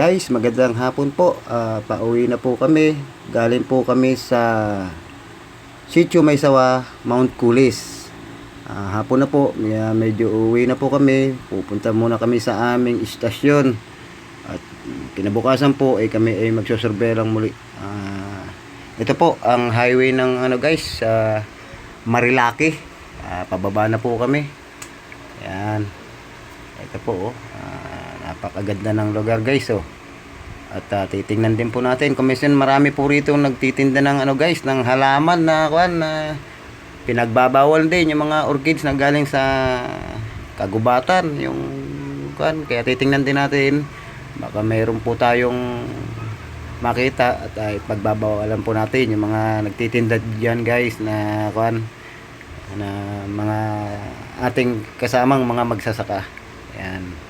Guys, magandang hapon po. Ah, pauwi na po kami. Galing po kami sa Sitio Maysawa, Mount Kulis. Ah, hapon na po. May- medyo uwi na po kami. Pupunta muna kami sa aming istasyon. At kinabukasan po ay kami ay magsusurvey lang muli. Ah, ito po ang highway ng ano guys, sa Marilaki. Ah, pababa na po kami. Yan. Ito po, oh. Ah, napakaganda ng lugar guys, oh. At ah, titingnan din po natin. Komisyon, marami po rito nagtitinda ng ano guys, ng halaman na kuan na pinagbabawal din yung mga orchids na galing sa kagubatan, yung kuan. Kaya titingnan din natin. Baka mayroon po tayong makita at ay pagbabawalan po natin yung mga nagtitinda diyan guys na kuan na mga ating kasamang mga magsasaka. Yan.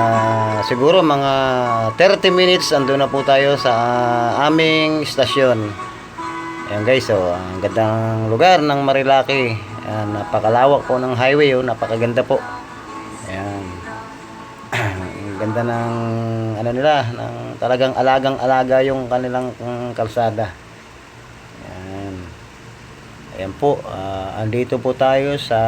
Ah, siguro mga 30 minutes ando na po tayo sa ah, aming istasyon. Ayan guys, oh, ang gandang lugar ng Marilaki. Ayan, napakalawak po ng highway, oh, napakaganda po. Ayan. ang ganda ng ano nila, ng talagang alagang-alaga yung kanilang mm, kalsada. Ayan. Ayan po, ah, andito po tayo sa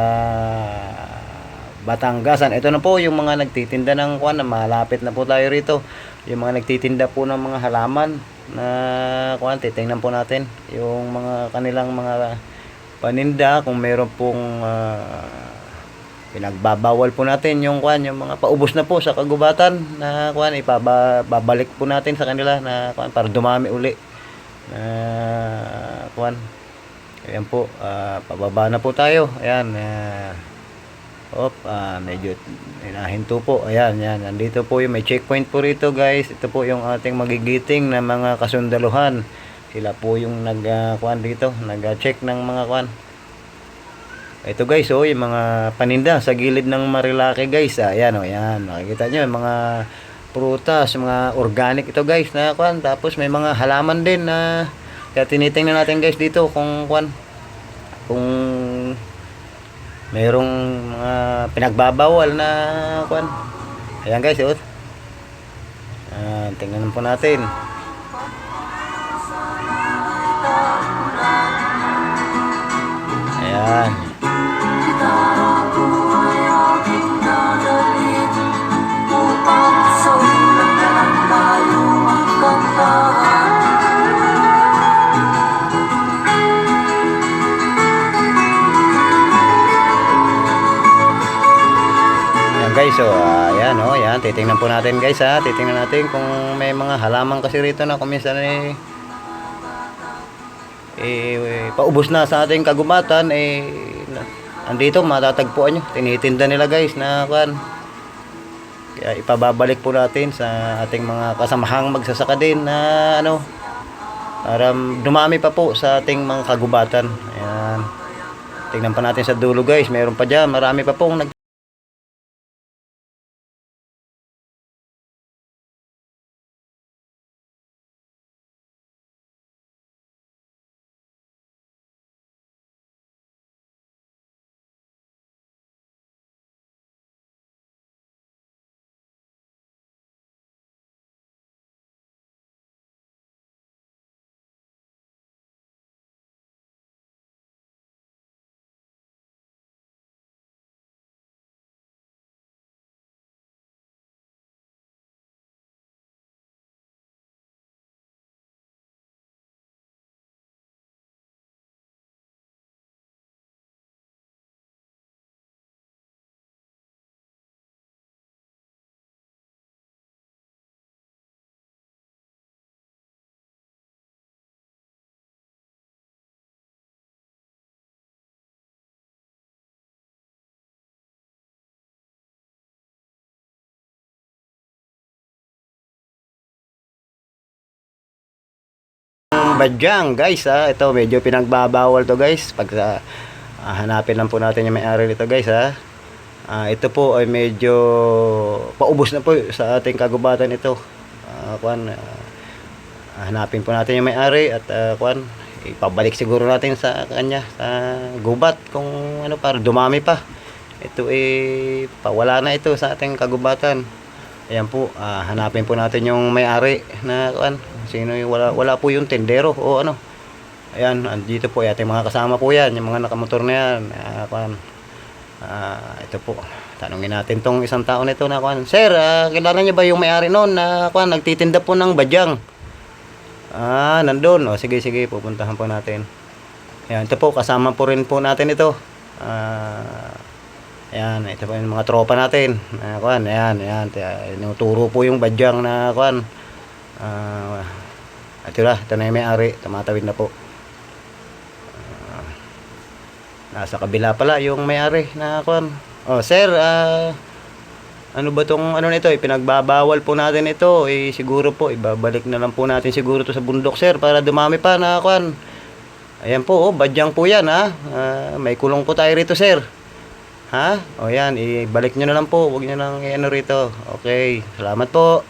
Batanggasan. Ito na po yung mga nagtitinda ng kwan, na malapit na po tayo rito. Yung mga nagtitinda po ng mga halaman na kwan, titingnan po natin yung mga kanilang mga paninda kung meron pong ah, pinagbabawal po natin yung kwan, yung mga paubos na po sa kagubatan na kwan, ipabalik po natin sa kanila na kwan, para dumami uli. Na kwan, Ayan po, ah, pababa na po tayo. Ayan, ah, op, ah, medyo inahinto po. Ayan, yan. Nandito po yung may checkpoint po rito guys. Ito po yung ating magigiting na mga kasundaluhan. Sila po yung nag ah, kuan dito, nag-check ng mga kuan. Ito guys, oh, yung mga paninda sa gilid ng Marilaki guys. Ayan, oh, ayan. Makikita nyo, yung mga prutas, mga organic ito guys na kuan. Tapos may mga halaman din na kaya tinitingnan natin guys dito kung kuan kung mayroong mga pinagbabawal na kuan. Ayan guys, oh. Ah, tingnan po natin. Ayan titingnan po natin guys ha, titingnan natin kung may mga halaman kasi rito na kuminsan eh eh, paubos na sa ating kagubatan eh andito matatagpuan nyo. Tinitinda nila guys na kan kaya ipababalik po natin sa ating mga kasamahang magsasaka din na ano para dumami pa po sa ating mga kagubatan. Ayan. Tingnan pa natin sa dulo guys. Meron pa dyan. Marami pa pong nag Badyang guys ha. Ito medyo pinagbabawal to guys. Pag ah, ah, hanapin lang po natin yung may-ari nito guys ha. Ah, ito po ay medyo paubos na po sa ating kagubatan ito. Ah, kuan ah, hanapin po natin yung may-ari at ah, kuan ipabalik siguro natin sa kanya sa gubat kung ano para dumami pa. Ito eh pawala na ito sa ating kagubatan. Ayan po, ah, hanapin po natin yung may-ari na kuan. Sino yung wala wala po yung tendero o ano. Ayan, andito po ating mga kasama po 'yan, yung mga nakamotor na 'yan. Ah, kuan. Ah, ito po. Tanungin natin tong isang tao nito na kuan. Sir, ah, kilala niyo ba yung may-ari noon na kuan nagtitinda po ng badyang? Ah, nandun. O, sige, sige, pupuntahan po natin. Ayan, ito po, kasama po rin po natin ito. Ah, ayan, ito po yung mga tropa natin. Ah, kuan, ayan, ayan. Tinuturo po yung badyang na kuan. Ah, ito na, ito na yung may-ari. Tumatawid na po. Ah, nasa kabila pala yung may-ari na kuan. Oh, sir, ah, ano ba tong ano nito? Ipinagbabawal po natin ito. Eh, siguro po, ibabalik na lang po natin siguro to sa bundok, sir, para dumami pa na kuan. Ayan po, oh, badyang po yan, ha? Ah, may kulong po tayo rito, sir. Ha? O yan, ibalik nyo na lang po. Huwag nyo nang i-ano rito. Okay, salamat po.